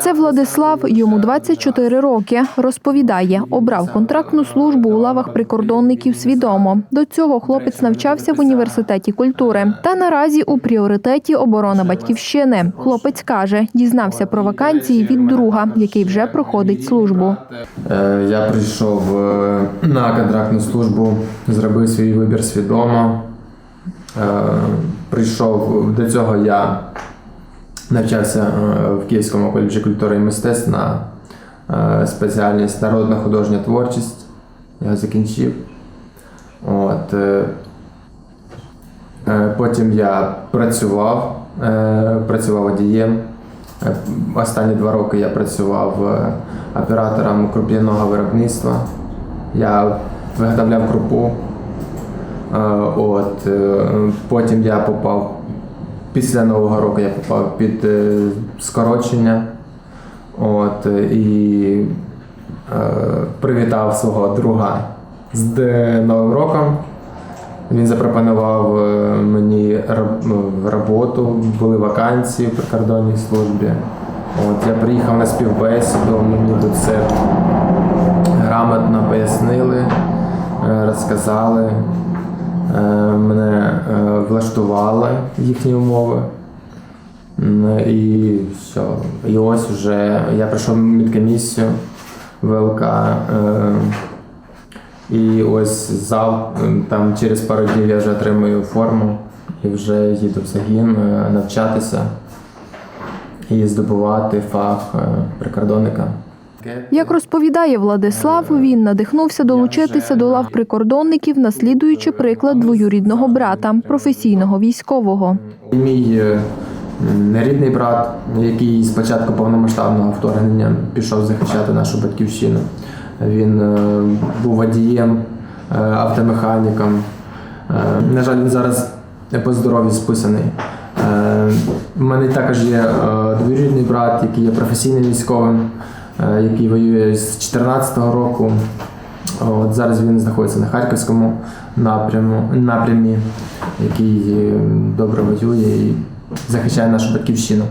Це Владислав, йому 24 роки. Розповідає, обрав контрактну службу у лавах прикордонників свідомо. До цього хлопець навчався в університеті культури. Та наразі у пріоритеті оборона батьківщини. Хлопець каже, дізнався про вакансії від друга, який вже проходить службу. Е, Я прийшов е, на контрактну службу, зробив свій вибір свідомо. Е, Прийшов до цього я навчався е, в Київському коледжі культури і мистецтв на е, спеціальність народна художня творчість. Я закінчив. От, е, потім я працював, працював водієм. Останні два роки я працював оператором круп'яного виробництва. Я виготовляв крупу. От, потім я попав після Нового року я попав під е, скорочення. От, е, і е, привітав свого друга з Новим роком. Він запропонував мені ну, роботу, були вакансії в прикордонній службі. От, я приїхав на співбесіду, мені тут все грамотно пояснили, розказали, влаштували їхні умови. І все. І ось вже я пройшов медкомісію ВЛК. Е, і ось зав, там через пару днів я вже отримую форму і вже їду в загін е, навчатися і здобувати фах е, прикордонника. Як розповідає Владислав, він надихнувся долучитися до лав прикордонників, наслідуючи приклад двоюрідного брата, професійного військового. Мій е, м, рідний брат, який з початку повномасштабного вторгнення пішов захищати нашу батьківщину. Він е, був водієм, е, автомеханіком. Е, На жаль, він зараз по здоров'ю списаний. Е, У мене також є е, двоюрідний брат, який є професійним військовим, е, який воює з 2014 року. От зараз він знаходиться на харківському напряму, напрямі, який е, добре воює і захищає нашу батьківщину.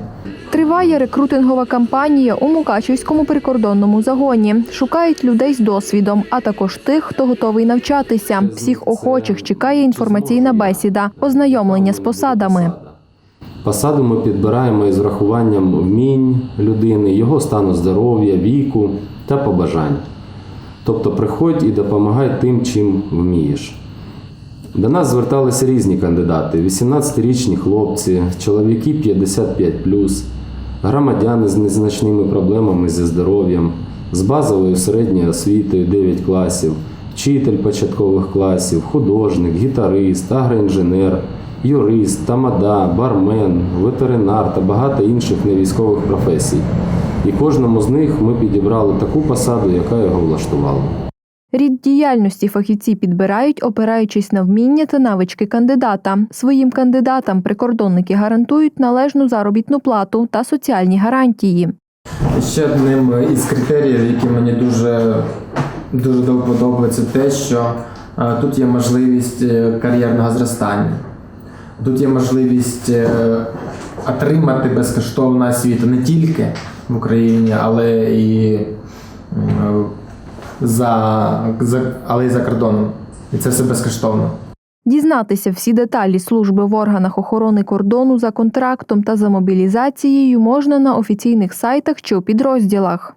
Триває рекрутингова кампанія у Мукачівському прикордонному загоні. Шукають людей з досвідом, а також тих, хто готовий навчатися. Всіх охочих чекає інформаційна бесіда, ознайомлення з посадами. Посаду ми підбираємо із врахуванням вмінь людини, його стану здоров'я, віку та побажань. Тобто приходь і допомагай тим, чим вмієш. До нас зверталися різні кандидати: 18-річні хлопці, чоловіки 55, громадяни з незначними проблемами зі здоров'ям, з базовою середньою освітою 9 класів, вчитель початкових класів, художник, гітарист, агроінженер, юрист, тамада, бармен, ветеринар та багато інших невійськових професій. І кожному з них ми підібрали таку посаду, яка його влаштувала. Рід діяльності фахівці підбирають, опираючись на вміння та навички кандидата. Своїм кандидатам прикордонники гарантують належну заробітну плату та соціальні гарантії. Ще одним із критеріїв, які мені дуже, дуже це те, що е, тут є можливість е, кар'єрного зростання. Тут є можливість е, отримати безкоштовну освіту не тільки в Україні, але і за, за, але й за кордоном. І це все безкоштовно. Дізнатися всі деталі служби в органах охорони кордону за контрактом та за мобілізацією можна на офіційних сайтах чи у підрозділах.